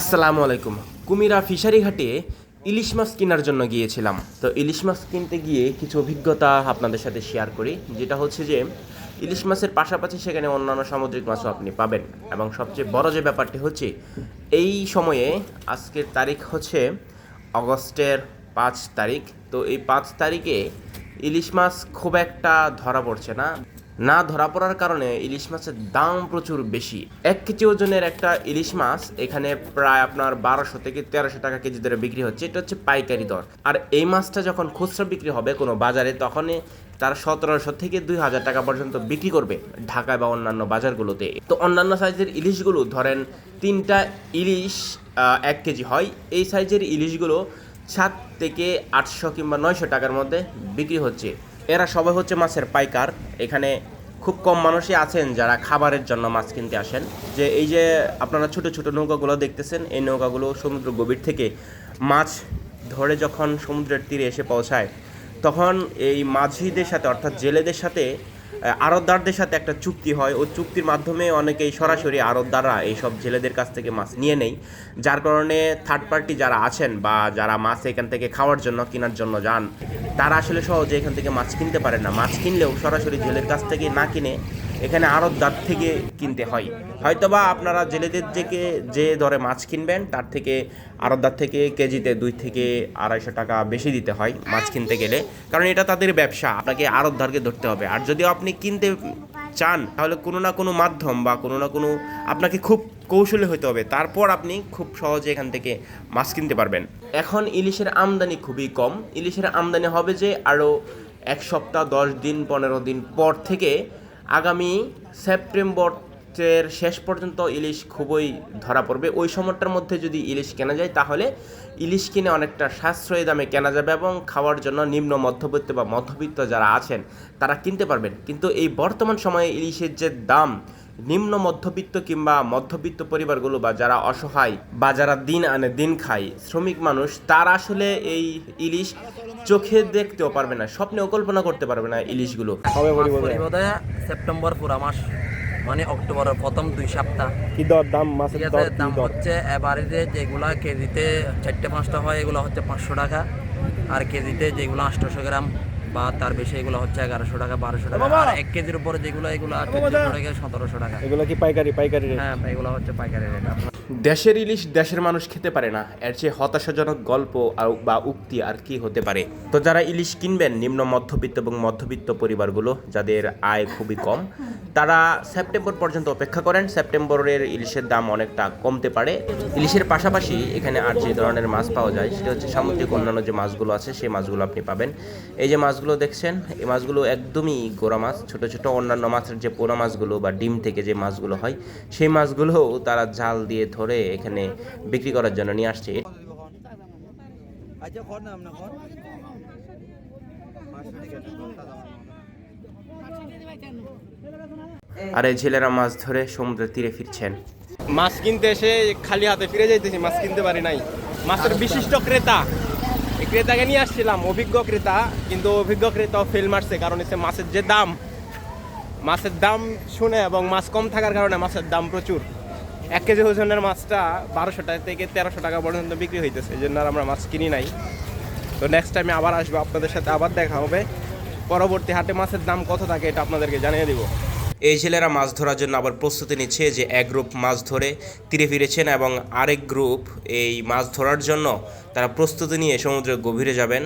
আসসালামু আলাইকুম। কুমিরা ফিশারি ঘাটে ইলিশ মাছ কেনার জন্য গিয়েছিলাম। তো ইলিশ মাছ কিনতে গিয়ে কিছু অভিজ্ঞতা আপনাদের সাথে শেয়ার করি। যেটা হচ্ছে যে, ইলিশ মাছের পাশাপাশি সেখানে অন্যান্য সামুদ্রিক মাছও আপনি পাবেন। এবং সবচেয়ে বড় যে ব্যাপারটি হচ্ছে, এই সময়ে আজকের তারিখ হচ্ছে অগস্টের পাঁচ তারিখ। তো এই পাঁচ তারিখে ইলিশ মাছ খুব একটা ধরা পড়ছে না। না ধরা পড়ার কারণে ইলিশ মাছের দাম প্রচুর বেশি। এক কেজি ওজনের একটা ইলিশ মাছ এখানে প্রায় আপনার বারোশো থেকে তেরোশো টাকা কেজি দরে বিক্রি হচ্ছে। এটা হচ্ছে পাইকারি দর। আর এই মাছটা যখন খুচরা বিক্রি হবে কোনো বাজারে, তখনই তারা সতেরোশো থেকে দুই হাজার টাকা পর্যন্ত বিক্রি করবে ঢাকায় বা অন্যান্য বাজারগুলোতে। তো অন্যান্য সাইজের ইলিশগুলো ধরেন তিনটা ইলিশ এক কেজি হয়। এই সাইজের ইলিশগুলো সাত থেকে আটশো কিংবা নয়শো টাকার মধ্যে বিক্রি হচ্ছে। এরা সবাই হচ্ছে মাছের পাইকার। এখানে খুব কম মানুষই আছেন যারা খাবারের জন্য মাছ কিনতে আসেন। যে এই যে আপনারা ছোট ছোট নৌকাগুলো দেখতেছেন, এই নৌকাগুলো সমুদ্র গভীর থেকে মাছ ধরে যখন সমুদ্রের তীরে এসে পৌঁছায়, তখন এই মাঝিদের সাথে অর্থাৎ জেলেদের সাথে আড়তদারদের সাথে একটা চুক্তি হয়। ও চুক্তির মাধ্যমে অনেকেই সরাসরি আড়তদাররা এইসব জেলেদের কাছ থেকে মাছ নিয়ে নেই যার কারণে থার্ড পার্টি যারা আছেন বা যারা মাছ এখান থেকে খাওয়ার জন্য, কেনার জন্য যান, তারা আসলে সহজে এখান থেকে মাছ কিনতে পারে না। মাছ কিনলেও সরাসরি জেলের কাছ থেকে না কিনে এখানে আড়তদার থেকে কিনতে হয়। হয়তোবা আপনারা জেলেদের থেকে যে দরে মাছ কিনবেন, তার থেকে আড়তদার থেকে কেজিতে দুই থেকে আড়াইশো টাকা বেশি দিতে হয় মাছ কিনতে গেলে। কারণ এটা তাদের ব্যবসা, আপনাকে আড়তদারকে ধরতে হবে। আর যদি আপনি কিনতে চান, তাহলে কোনো না কোনো মাধ্যম বা কোনো না কোনো আপনাকে খুব কৌশলী হতে হবে। তারপর আপনি খুব সহজে এখান থেকে মাছ কিনতে পারবেন। এখন ইলিশের আমদানি খুবই কম। ইলিশের আমদানি হবে যে আরও এক সপ্তাহ, দশ দিন, পনেরো দিন পর থেকে আগামী সেপ্টেম্বরের শেষ পর্যন্ত ইলিশ খুবই ধরা পড়বে। ওই সময়টার মধ্যে যদি ইলিশ কেনা যায় তাহলে ইলিশ কিনে অনেকটা সাশ্রয়ী দামে কেনা যাবে এবং খাওয়ার জন্য নিম্ন মধ্যবিত্ত বা মধ্যবিত্ত যারা আছেন তারা কিনতে পারবেন। কিন্তু এই বর্তমান সময়ে ইলিশের যে দাম নিম্ন মধ্যবিত্ত কিংবা মধ্যবিত্ত পরিবারগুলো বা যারা অসহায় বা যারা দিন আনে দিন খায় শ্রমিক মানুষ তারা আসলে এই ইলিশ চোখে দেখতেও পারবে না স্বপ্নেও কল্পনা করতে পারবে না ইলিশগুলো। সেপ্টেম্বর পুরা মাস। মানে অক্টোবরের প্রথম দুই সপ্তাহ। কি দর দাম? মাছের দর দাম হচ্ছে এবারে যেগুলা কেজিতে চারটে পাঁচটা হয় এগুলো হচ্ছে পাঁচশো টাকা। আর কেজিতে যেগুলো আটশোশো গ্রাম। বা তার বেশি এগুলো হচ্ছে এগারোশো টাকা বারোশো টাকা। আর এক কেজির উপরে যেগুলো এগুলো সতেরোশো টাকা। এগুলো কি পাইকারি পাইকারি হ্যাঁ এগুলো হচ্ছে পাইকারি রেট দেশের ইলিশ দেশের মানুষ খেতে পারে না। এর চেয়ে হতাশাজনক গল্প আর- বা উক্তি আর কি হতে পারে? তো যারা ইলিশ কিনবেন নিম্ন মধ্যবিত্ত এবং মধ্যবিত্ত পরিবারগুলো যাদের আয় খুবই কম তারা সেপ্টেম্বর পর্যন্ত অপেক্ষা করেন। সেপ্টেম্বরের ইলিশের দাম অনেকটা কমতে পারে। ইলিশের পাশাপাশি এখানে আর যে ধরনের মাছ পাওয়া যায় সেটা হচ্ছে সামুদ্রিক অন্যান্য যে মাছগুলো আছে সেই মাছগুলো আপনি পাবেন। এই যে মাছগুলো দেখছেন? এই মাছগুলো একদমই গোড়া মাছ। ছোট ছোট অন্যান্য মাছের যে পোনা মাছগুলো বা ডিম থেকে যে মাছগুলো হয় সেই মাছগুলোও তারা জাল দিয়ে ধরে এখানে বিক্রি করার জন্য নিয়ে আসছে। আচ্ছা আর এই ছেলেরা মাছ ধরে সমুদ্রের তীরে ফিরছেন। মাছ কিনতে এসে খালি হাতে ফিরে যাইতেছি মাছ কিনতে পারি নাই। মাছের বিশিষ্ট ক্রেতা। ক্রেতাকে নিয়ে আসছিলাম, অভিজ্ঞ ক্রেতা, কিন্তু অভিজ্ঞ ক্রেতাও ফেল মারছে, কারণ হচ্ছে মাছের যে দাম, মাছের দাম শুনে এবং মাছ কম থাকার কারণে মাছের দাম প্রচুর। এক কেজি ওজনের মাছটা বারোশো টাকা থেকে তেরোশো টাকা পর্যন্ত বিক্রি হইতেছে, এই জন্য আমরা মাছ কিনি নাই। তো নেক্সট টাইমে আবার আসব, আপনাদের সাথে আবার দেখা হবে। পরবর্তী হাটে মাছের দাম কত থাকে এটা আপনাদেরকে জানিয়ে দিব। এই ছেলেরা মাছ ধরার জন্য আবার প্রস্তুতি নিচ্ছে যে এক গ্রুপ মাছ ধরে তীরে ফিরেছেন এবং আরেক গ্রুপ এই মাছ ধরার জন্য তারা প্রস্তুতি নিয়ে সমুদ্রের গভীরে যাবেন।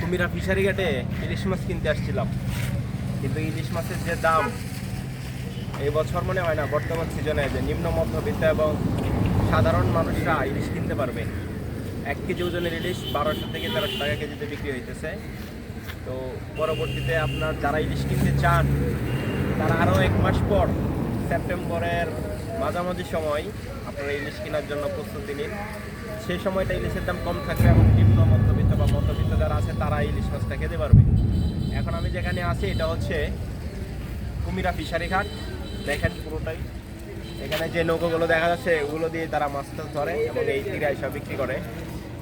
কুমিরা ফিশারি ঘাটে ইলিশ মাছ কিনতে আসছিলাম। কিন্তু ইলিশ মাছের যে দাম এই বছর মনে হয় না, বর্তমান সিজনে যে নিম্ন, মধ্যবিত্ত এবং সাধারণ মানুষরা ইলিশ কিনতে পারবে। এক কেজি ওজনের ইলিশ বারোশো থেকে তেরোশো টাকা কেজিতে বিক্রি হইতেছে। তো পরবর্তীতে আপনার যারা ইলিশ কিনতে চান এক মাস পর সেপ্টেম্বরের মাঝামাঝি সময় আপনারা ইলিশ কেনার জন্য প্রস্তুতি নিন। সেই সময়টা ইলিশের দাম কম থাকবে এবং নিম্ন মধ্যবিত্ত বা মধ্যবিত্ত যারা আছে, তারা ইলিশ মাছটা খেতে পারবে। এখন আমি যেখানে আছি, এটা হচ্ছে কুমিরা ফিশারি ঘাট। দেখেন পুরোটাই। এখানে যে নৌকোগুলো দেখা যাচ্ছে ওগুলো দিয়ে তারা মাছ টাছ ধরে এবং এই তীরে এসব বিক্রি করে।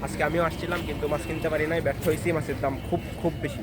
আজকে আমিও আসছিলাম, কিন্তু মাছ কিনতে পারি নাই, ব্যর্থ হয়েছি, মাছের দাম খুব খুব বেশি।